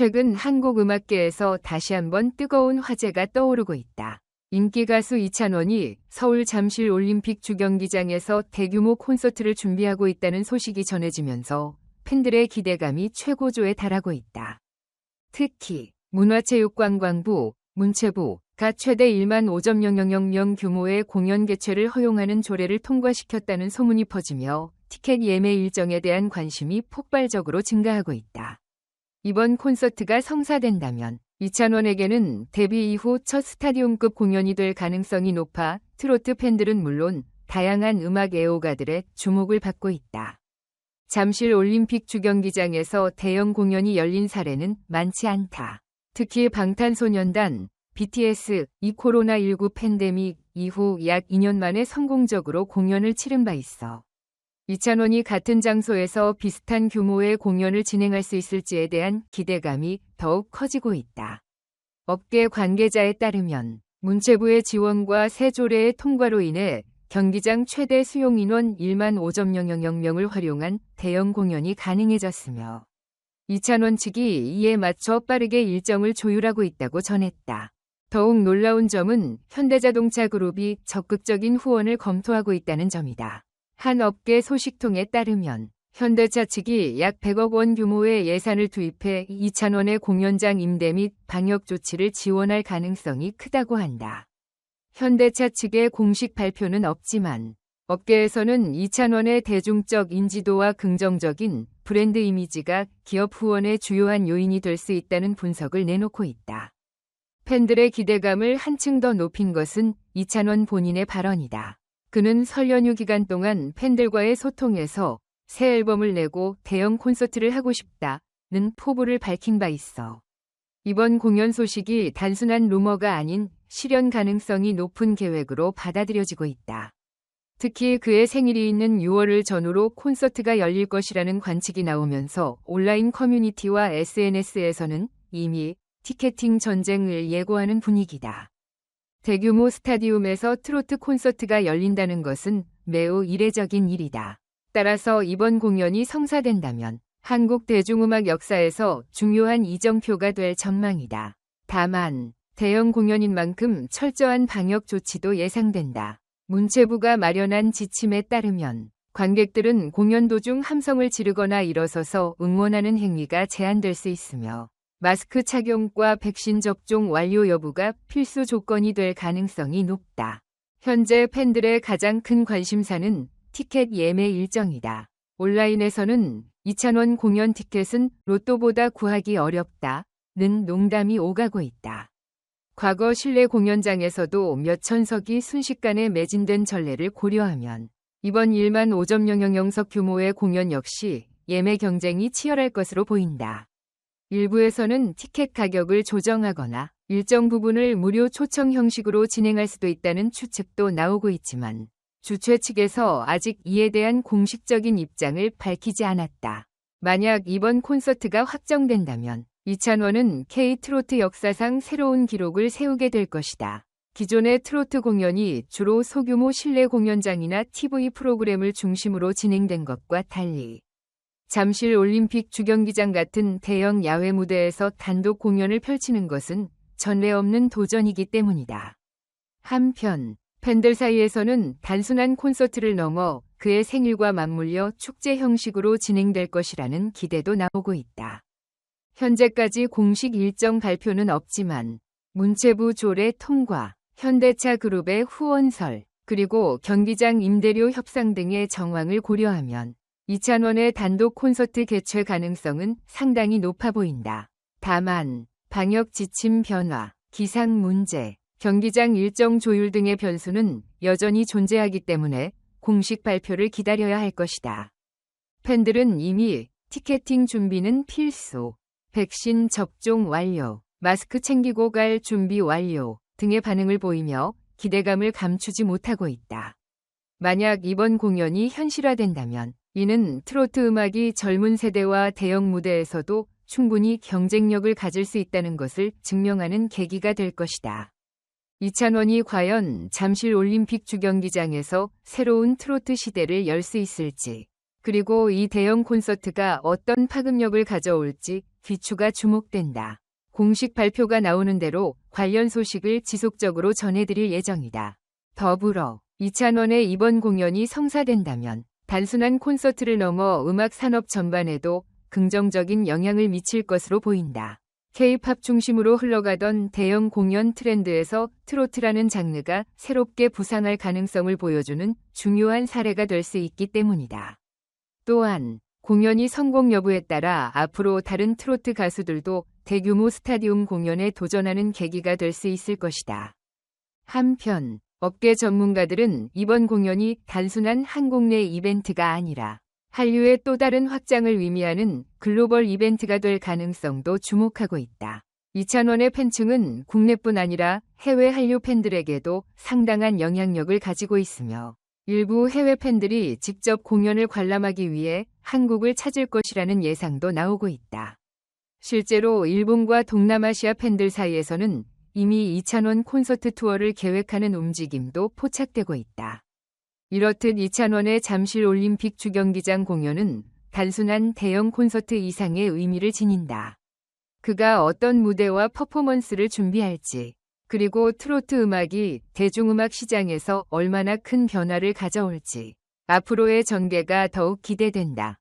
최근 한국 음악계에서 다시 한번 뜨거운 화제가 떠오르고 있다. 인기 가수 이찬원이 서울 잠실 올림픽 주경기장에서 대규모 콘서트를 준비하고 있다는 소식이 전해지면서 팬들의 기대감이 최고조에 달하고 있다. 특히 문화체육관광부, 문체부가 최대 1만 5.000명 규모의 공연 개최를 허용하는 조례를 통과시켰다는 소문이 퍼지며 티켓 예매 일정에 대한 관심이 폭발적으로 증가하고 있다. 이번 콘서트가 성사된다면 이찬원에게는 데뷔 이후 첫 스타디움급 공연이 될 가능성이 높아 트로트 팬들은 물론 다양한 음악 애호가들의 주목을 받고 있다. 잠실 올림픽 주경기장에서 대형 공연이 열린 사례는 많지 않다. 특히 방탄소년단, BTS, 이 코로나19 팬데믹 이후 약 2년 만에 성공적으로 공연을 치른 바 있어. 이찬원이 같은 장소에서 비슷한 규모의 공연을 진행할 수 있을지에 대한 기대감이 더욱 커지고 있다. 업계 관계자에 따르면 문체부의 지원과 새 조례의 통과로 인해 경기장 최대 수용 인원 1만 5.00명을 활용한 대형 공연이 가능해졌으며 이찬원 측이 이에 맞춰 빠르게 일정을 조율하고 있다고 전했다. 더욱 놀라운 점은 현대자동차 그룹이 적극적인 후원을 검토하고 있다는 점이다. 한 업계 소식통에 따르면 현대차 측이 약 100억 원 규모의 예산을 투입해 이찬원의 공연장 임대 및 방역 조치를 지원할 가능성이 크다고 한다. 현대차 측의 공식 발표는 없지만 업계에서는 이찬원의 대중적 인지도와 긍정적인 브랜드 이미지가 기업 후원의 주요한 요인이 될 수 있다는 분석을 내놓고 있다. 팬들의 기대감을 한층 더 높인 것은 이찬원 본인의 발언이다. 그는 설 연휴 기간 동안 팬들과의 소통에서 새 앨범을 내고 대형 콘서트를 하고 싶다는 포부를 밝힌 바 있어. 이번 공연 소식이 단순한 루머가 아닌 실현 가능성이 높은 계획으로 받아들여지고 있다. 특히 그의 생일이 있는 6월을 전후로 콘서트가 열릴 것이라는 관측이 나오면서 온라인 커뮤니티와 SNS에서는 이미 티켓팅 전쟁을 예고하는 분위기다. 대규모 스타디움에서 트로트 콘서트가 열린다는 것은 매우 이례적인 일이다. 따라서 이번 공연이 성사된다면 한국 대중음악 역사에서 중요한 이정표가 될 전망이다. 다만 대형 공연인 만큼 철저한 방역 조치도 예상된다. 문체부가 마련한 지침에 따르면 관객들은 공연 도중 함성을 지르거나 일어서서 응원하는 행위가 제한될 수 있으며 마스크 착용과 백신 접종 완료 여부가 필수 조건이 될 가능성이 높다. 현재 팬들의 가장 큰 관심사는 티켓 예매 일정이다. 온라인에서는 이찬원 공연 티켓은 로또보다 구하기 어렵다 는 농담이 오가고 있다. 과거 실내 공연장에서도 몇 천석이 순식간에 매진된 전례를 고려하면 이번 1만 5점 영영석 규모의 공연 역시 예매 경쟁이 치열할 것으로 보인다. 일부에서는 티켓 가격을 조정하거나 일정 부분을 무료 초청 형식으로 진행할 수도 있다는 추측도 나오고 있지만 주최 측에서 아직 이에 대한 공식적인 입장을 밝히지 않았다. 만약 이번 콘서트가 확정된다면 이찬원은 K-트로트 역사상 새로운 기록을 세우게 될 것이다. 기존의 트로트 공연이 주로 소규모 실내 공연장이나 TV 프로그램을 중심으로 진행된 것과 달리 잠실 올림픽 주경기장 같은 대형 야외 무대에서 단독 공연을 펼치는 것은 전례 없는 도전이기 때문이다. 한편 팬들 사이에서는 단순한 콘서트를 넘어 그의 생일과 맞물려 축제 형식으로 진행될 것이라는 기대도 나오고 있다. 현재까지 공식 일정 발표는 없지만 문체부 조례 통과, 현대차 그룹의 후원설, 그리고 경기장 임대료 협상 등의 정황을 고려하면 이찬원의 단독 콘서트 개최 가능성은 상당히 높아 보인다. 다만 방역 지침 변화, 기상 문제, 경기장 일정 조율 등의 변수는 여전히 존재하기 때문에 공식 발표를 기다려야 할 것이다. 팬들은 이미 티켓팅 준비는 필수, 백신 접종 완료, 마스크 챙기고 갈 준비 완료 등의 반응을 보이며 기대감을 감추지 못하고 있다. 만약 이번 공연이 현실화된다면 이는 트로트 음악이 젊은 세대와 대형 무대에서도 충분히 경쟁력을 가질 수 있다는 것을 증명하는 계기가 될 것이다. 이찬원이 과연 잠실 올림픽 주경기장에서 새로운 트로트 시대를 열 수 있을지 그리고 이 대형 콘서트가 어떤 파급력을 가져올지 귀추가 주목된다. 공식 발표가 나오는 대로 관련 소식을 지속적으로 전해드릴 예정이다. 더불어 이찬원의 이번 공연이 성사된다면 단순한 콘서트를 넘어 음악 산업 전반에도 긍정적인 영향을 미칠 것으로 보인다. K-팝 중심으로 흘러가던 대형 공연 트렌드에서 트로트라는 장르가 새롭게 부상할 가능성을 보여주는 중요한 사례가 될 수 있기 때문이다. 또한 공연이 성공 여부에 따라 앞으로 다른 트로트 가수들도 대규모 스타디움 공연에 도전하는 계기가 될 수 있을 것이다. 한편 업계 전문가들은 이번 공연이 단순한 한국 내 이벤트가 아니라 한류의 또 다른 확장을 의미하는 글로벌 이벤트가 될 가능성도 주목하고 있다. 이찬원의 팬층은 국내뿐 아니라 해외 한류 팬들에게도 상당한 영향력을 가지고 있으며 일부 해외 팬들이 직접 공연을 관람하기 위해 한국을 찾을 것이라는 예상도 나오고 있다. 실제로 일본과 동남아시아 팬들 사이에서는 이미 이찬원 콘서트 투어를 계획하는 움직임도 포착되고 있다. 이렇듯 이찬원의 잠실 올림픽 주경기장 공연은 단순한 대형 콘서트 이상의 의미를 지닌다. 그가 어떤 무대와 퍼포먼스를 준비할지, 그리고 트로트 음악이 대중음악 시장에서 얼마나 큰 변화를 가져올지, 앞으로의 전개가 더욱 기대된다.